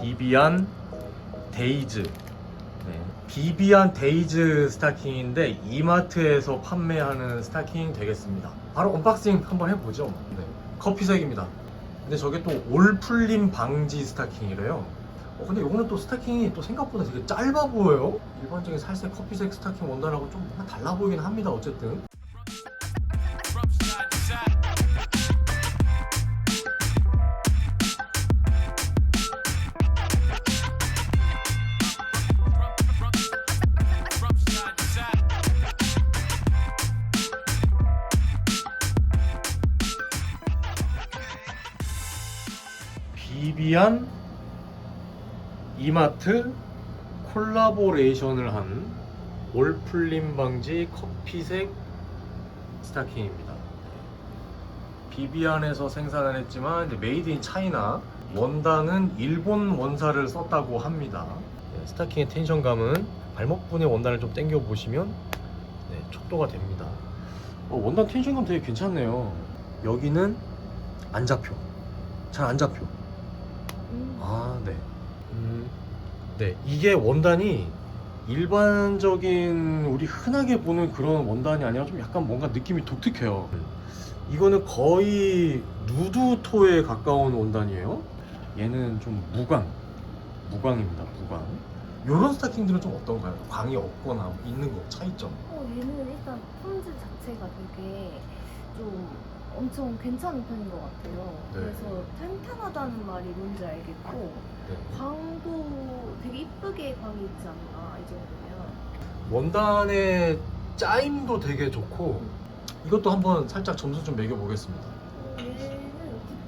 비비안 데이즈. 네. 비비안 데이즈 스타킹인데 이마트에서 판매하는 스타킹 되겠습니다. 바로 언박싱 한번 해보죠. 네. 커피색입니다. 근데 저게 또 올풀림 방지 스타킹이래요. 어, 근데 이거는 또 스타킹이 또 생각보다 되게 짧아 보여요. 일반적인 살색 커피색 스타킹 원단하고 좀 달라 보이긴 합니다 어쨌든 비비안 이마트 콜라보레이션을 한 올풀림 방지 커피색 스타킹입니다. 비비안에서 생산을 했지만 이제 메이드 인 차이나 원단은 일본 원사를 썼다고 합니다. 네, 스타킹의 텐션감은 발목분의 원단을 좀 당겨 보시면 네, 촉도가 됩니다. 어, 원단 텐션감 되게 괜찮네요. 여기는 안 잡혀. 잘 안 잡혀. 음. 아, 네. 음, 네. 이게 원단이 일반적인 우리 흔하게 보는 그런 원단이 아니라 좀 약간 뭔가 느낌이 독특해요. 이거는 거의 누드토에 가까운 원단이에요. 얘는 좀 무광. 무광입니다. 무광. 요런 스타킹들은 좀 어떤가요? 광이 없거나 뭐 있는 거 차이점. 어, 얘는 일단 폰즈 자체가 되게 좀 엄청 괜찮은 편인 것 같아요. 네. 그래서 탄탄하다는 말이 뭔지 알겠고 네. 광도 되게 이쁘게 광이 있지 않나 이 정도면. 원단의 짜임도 되게 좋고 이것도 한번 살짝 점수 좀 매겨보겠습니다. 어, 얘는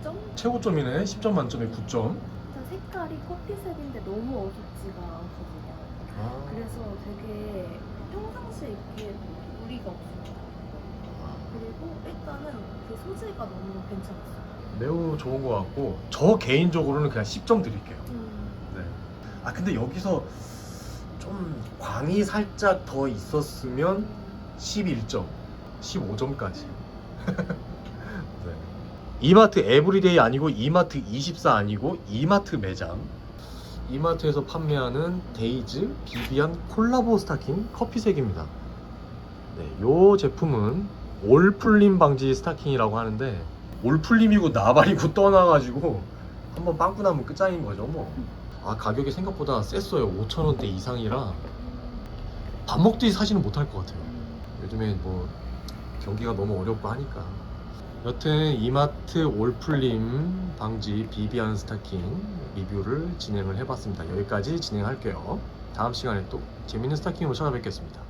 9점? 최고점이네. 10점 만점에 9점. 일단 색깔이 커피색인데 너무 어둡지가 않거든요. 아. 그래서 되게 평상시에 입기에 무리가 없어요. 그리고 일단은 그 소재가 너무 괜찮았어요. 매우 좋은 것 같고 저 개인적으로는 그냥 10점 드릴게요. 음. 네. 아 근데 여기서 좀 광이 살짝 더 있었으면 11점, 15점까지. 네. 이마트 에브리데이 아니고 이마트 24 아니고 이마트 매장. 이마트에서 판매하는 데이즈 비비안 콜라보 스타킹 커피색입니다. 네, 요 제품은 올풀림 방지 스타킹이라고 하는데 올풀림이고 나발이고 떠나가지고 한번 빵꾸 나면 끝장인 거죠 뭐. 아 가격이 생각보다 셌어요. 5천 원대 이상이라 밥 먹듯이 사지는 못할 것 같아요. 요즘에 뭐 경기가 너무 어렵고 하니까. 여튼 이마트 올풀림 방지 비비안 스타킹 리뷰를 진행을 해봤습니다. 여기까지 진행할게요. 다음 시간에 또 재밌는 스타킹으로 찾아뵙겠습니다